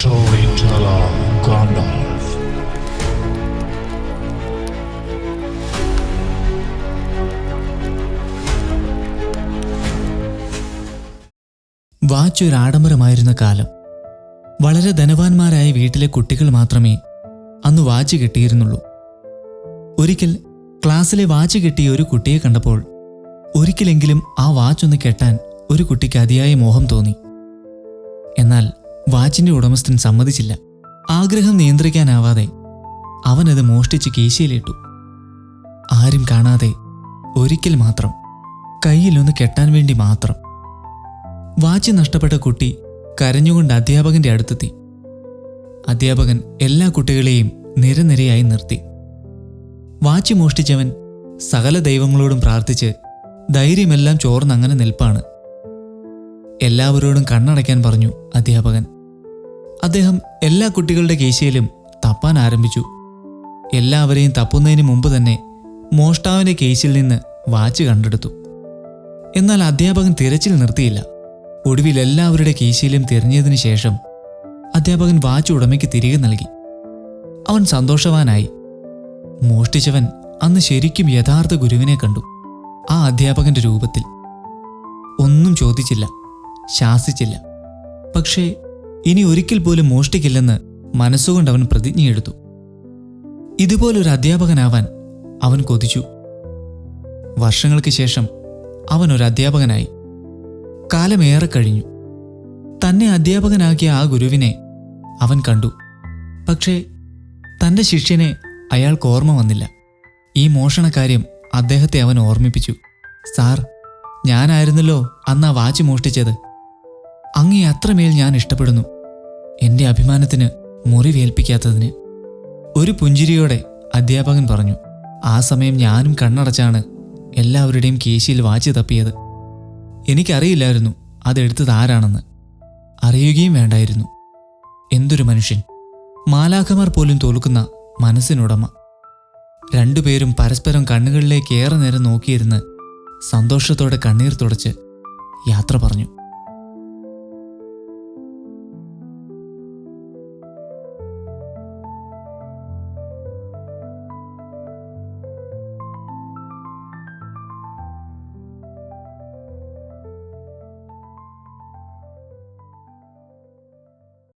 Storyteller Gandalf. Watch ഒരു ആഡംബരമായിരുന്ന കാലം വളരെ ധനവാന്മാരായ വീട്ടിലെ കുട്ടികൾ മാത്രമേ അന്ന് വാച്ച് കിട്ടിയിരുന്നുള്ളൂ ഒരിക്കൽ ക്ലാസ്സിലെ വാച്ച് കിട്ടിയ ഒരു കുട്ടിയെ കണ്ടപ്പോൾ ഒരിക്കലെങ്കിലും ആ വാച്ച് ഒന്ന് കെട്ടാൻ ഒരു കുട്ടിക്ക് അതിയായ മോഹം തോന്നി എന്നാൽ വാച്ചിന്റെ ഉടമസ്ഥൻ സമ്മതിച്ചില്ല. ആഗ്രഹം നിയന്ത്രിക്കാനാവാതെ അവനത് മോഷ്ടിച്ച് കീശയിലിട്ടു ആരും കാണാതെ ഒരിക്കൽ മാത്രം കയ്യിലൊന്ന് കെട്ടാൻ വേണ്ടി മാത്രം. വാച്ച് നഷ്ടപ്പെട്ട കുട്ടി കരഞ്ഞുകൊണ്ട് അധ്യാപകന്റെ അടുത്തെത്തി. അധ്യാപകൻ എല്ലാ കുട്ടികളെയും നിരനിരയായി നിർത്തി. വാച്ച് മോഷ്ടിച്ചവൻ സകല ദൈവങ്ങളോടും പ്രാർത്ഥിച്ച് ധൈര്യമെല്ലാം ചോർന്നങ്ങനെ നിൽപ്പാണ്. എല്ലാവരോടും കണ്ണടയ്ക്കാൻ പറഞ്ഞു അധ്യാപകൻ. അദ്ദേഹം എല്ലാ കുട്ടികളുടെ കേശയിലും തപ്പാൻ ആരംഭിച്ചു. എല്ലാവരെയും തപ്പുന്നതിന് മുമ്പ് തന്നെ മോഷ്ടാവിന്റെ കേസിൽ നിന്ന് വാച്ച് കണ്ടെടുത്തു. എന്നാൽ അധ്യാപകൻ തിരച്ചിൽ നിർത്തിയില്ല. ഒടുവിൽ എല്ലാവരുടെ കേശയിലും തിരഞ്ഞതിന് ശേഷം അധ്യാപകൻ വാച്ച് ഉടമയ്ക്ക് തിരികെ നൽകി. അവൻ സന്തോഷവാനായി. മോഷ്ടിച്ചവൻ അന്ന് ശരിക്കും യഥാർത്ഥ ഗുരുവിനെ കണ്ടു ആ അധ്യാപകന്റെ രൂപത്തിൽ. ഒന്നും ചോദിച്ചില്ല ശാസിച്ചില്ല. പക്ഷേ ഇനി ഒരിക്കൽ പോലും മോഷ്ടിക്കില്ലെന്ന് മനസ്സുകൊണ്ട് അവൻ പ്രതിജ്ഞയെടുത്തു. ഇതുപോലൊരു അധ്യാപകനാവാൻ അവൻ കൊതിച്ചു. വർഷങ്ങൾക്ക് ശേഷം അവൻ ഒരു അധ്യാപകനായി. കാലമേറെ കഴിഞ്ഞു. തന്നെ അധ്യാപകനാക്കിയ ആ ഗുരുവിനെ അവൻ കണ്ടു. പക്ഷേ തന്റെ ശിഷ്യനെ അയാൾക്ക് ഓർമ്മ വന്നില്ല. ഈ മോഷണക്കാര്യം അദ്ദേഹത്തെ അവൻ ഓർമ്മിപ്പിച്ചു. സാർ ഞാനായിരുന്നല്ലോ അന്ന് ആ വാച്ച് മോഷ്ടിച്ചത്. അങ്ങേ അത്രമേൽ ഞാൻ ഇഷ്ടപ്പെടുന്നു. എന്റെ അഭിമാനത്തിന് മുറിവേൽപ്പിക്കാത്തതിന്. ഒരു പുഞ്ചിരിയോടെ അധ്യാപകൻ പറഞ്ഞു ആ സമയം ഞാനും കണ്ണടച്ചാണ് എല്ലാവരുടെയും കേശിയിൽ വാച്ച് തപ്പിയത്. എനിക്കറിയില്ലായിരുന്നു അതെടുത്തത് ആരാണെന്ന്. അറിയുകയും വേണ്ടായിരുന്നു. എന്തൊരു മനുഷ്യൻ. മാലാഖമാർ പോലും തോൽക്കുന്ന മനസ്സിനുടമ. രണ്ടുപേരും പരസ്പരം കണ്ണുകളിലേക്ക് ഏറെ നേരം നോക്കിയിരുന്ന് സന്തോഷത്തോടെ കണ്ണീർ തുടച്ച് യാത്ര പറഞ്ഞു.